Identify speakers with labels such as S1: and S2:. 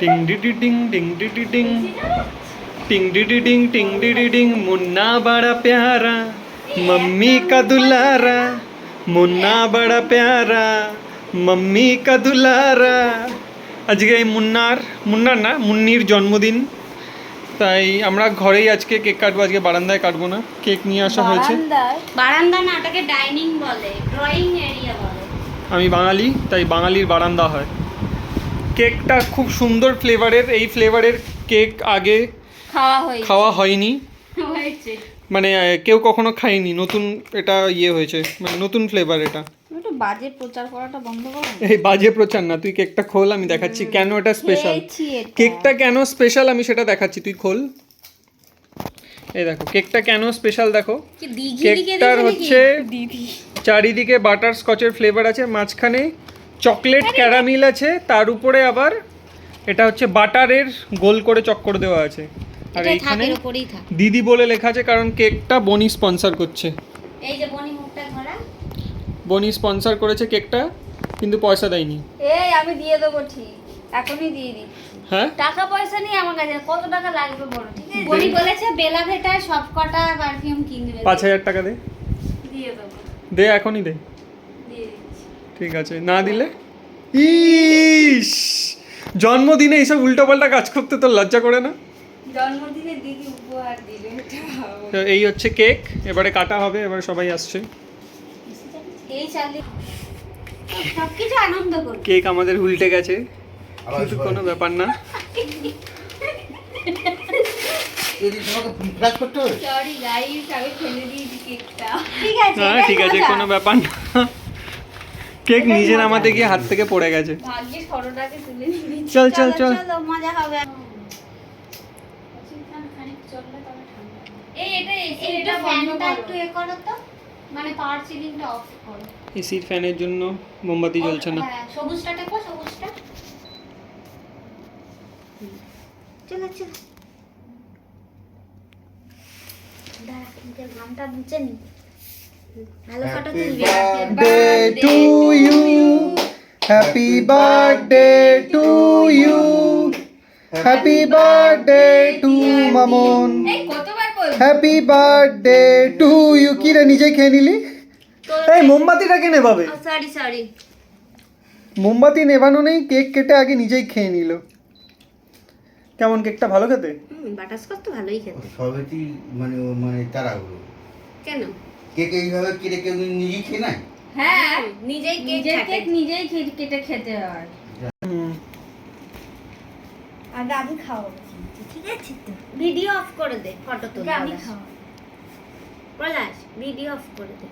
S1: টিং ডিডি টিং টিং ডিডি টিং टिंग डिडी डिंग टिंग डिडी डिंग मुन्ना बड़ा प्यारा मम्मी का दुलारा मुन्ना बड़ा प्यारा मम्मी का दुलारा আজকে এই মুন্নার মুন্নার না মুন্নির জন্মদিন তাই আমরা ঘরেই আজকে কেক কাটবো আজকে বারান্দায় কাটবো না কেক নিয়ে আসা হয়েছে
S2: বারান্দায়
S3: বারান্দা না ওটাকে ডাইনিং বলে ড্রয়িং এরিয়া বলে
S1: আমি বাঙালি তাই বাঙালির বারান্দা হয় কেকটা খুব সুন্দর ফ্লেভারের এই ফ্লেভারের কেক আগে
S2: খাওয়া
S1: হয়নি। মানে কেউ কখনো খায়নি নতুন এটা ইয়ে হয়েছে মানে নতুন ফ্লেভার এটা।
S2: বাজে প্রচার করাটা বন্ধ করো
S1: এই বাজে প্রচার না তুই কেকটা খোল আমি দেখাচ্ছি কেন এটা স্পেশাল কেকটা কেন স্পেশাল আমি সেটা দেখাচ্ছি তুই খোল। এই দেখো কেকটা কেন স্পেশাল দেখো। কেকটার হচ্ছে চারিদিকে বাটার স্কচের ফ্লেভার আছে মাঝখানে চকলেট ক্যারামিল আছে তার উপরে আবার এটা হচ্ছে বাটারের গোল করে চক্কর দেওয়া আছে। আর এইখানে দিদি বলে লেখা আছে কারণ কেকটা বনি স্পন্সর করছে।
S3: এই যে বনি মুখটা ধরা।
S1: বনি স্পন্সর করেছে কেকটা কিন্তু পয়সা দেয়নি।
S2: এই আমি দিয়ে দেবো ঠিক এখনই দিয়ে দিই
S1: হ্যাঁ?
S2: টাকা পয়সা নেই আমার কাছে কত টাকা লাগবে বলো? ঠিক আছে
S3: বনি বলেছে বেলা ভেটায় সব কটা পারফিউম কিনবে।
S1: পাঁচ হাজার টাকা দে।
S2: দিয়ে দেবো।
S1: দে এখনই দে। ঠিক আছে না দিলে? ইস! জন্মদিনে এইসব উল্টোপাল্টা কাজ করতে তোর লজ্জা করে না?
S2: জন্মদিনে দিদি উপহার দিলে
S1: তো এই হচ্ছে কেক এবারে কাটা হবে এবারে সবাই আসছে।
S3: এই সবকিছু আনন্দ করবে।
S1: কেক আমাদের উল্টে গেছে। কিন্তু কোনো ব্যাপার না। হ্যাঁ ঠিক আছে কোনো ব্যাপার না। কেক নিজে নামাতে গিয়ে হাত থেকে পড়ে গেছে। চল চল চল
S3: মজা হবে। মানে পাওয়ার সিলিংটা অফ করো।
S1: এসির ফ্যানের জন্য মোমবাতি জ্বলছে না।
S3: হ্যাঁ সবুজটা টেপো সবুজটা। চলো চলো। দাঁড়া ঘামটা মুছে
S4: Happy birthday to you. Happy birthday to you. Happy birthday to Mamon
S2: এই কতবার বলব
S4: হ্যাপি বার্থডে টু ইউ কি রে নিজে খেয়ে নিলি? এই মোমবাতিটা কে নেভাবে?
S3: সরি সরি
S1: মোমবাতি নেভানো নেই কেক কেটে আগে নিজেই খেয়ে নিল। কেমন কেকটা ভালো খেতে?
S3: বাটারস্কচ তো ভালোই খেতে।
S4: সবেতেই মানে মানে তাড়াহুড়ো।
S3: কেন?
S4: কেক এইভাবে কেটে কেউ নিজেই খেয়ে নেয়?
S2: হ্যাঁ
S3: নিজেই কেক
S2: নিজেই কেটে খেতে হয়।
S1: আর
S2: আগে আমি খাওয়াবো
S3: ঠিক আছে তো? ভিডিও অফ করে দে ফটো তুলে
S2: আমি খাও
S3: পলাশ ভিডিও অফ করে দে।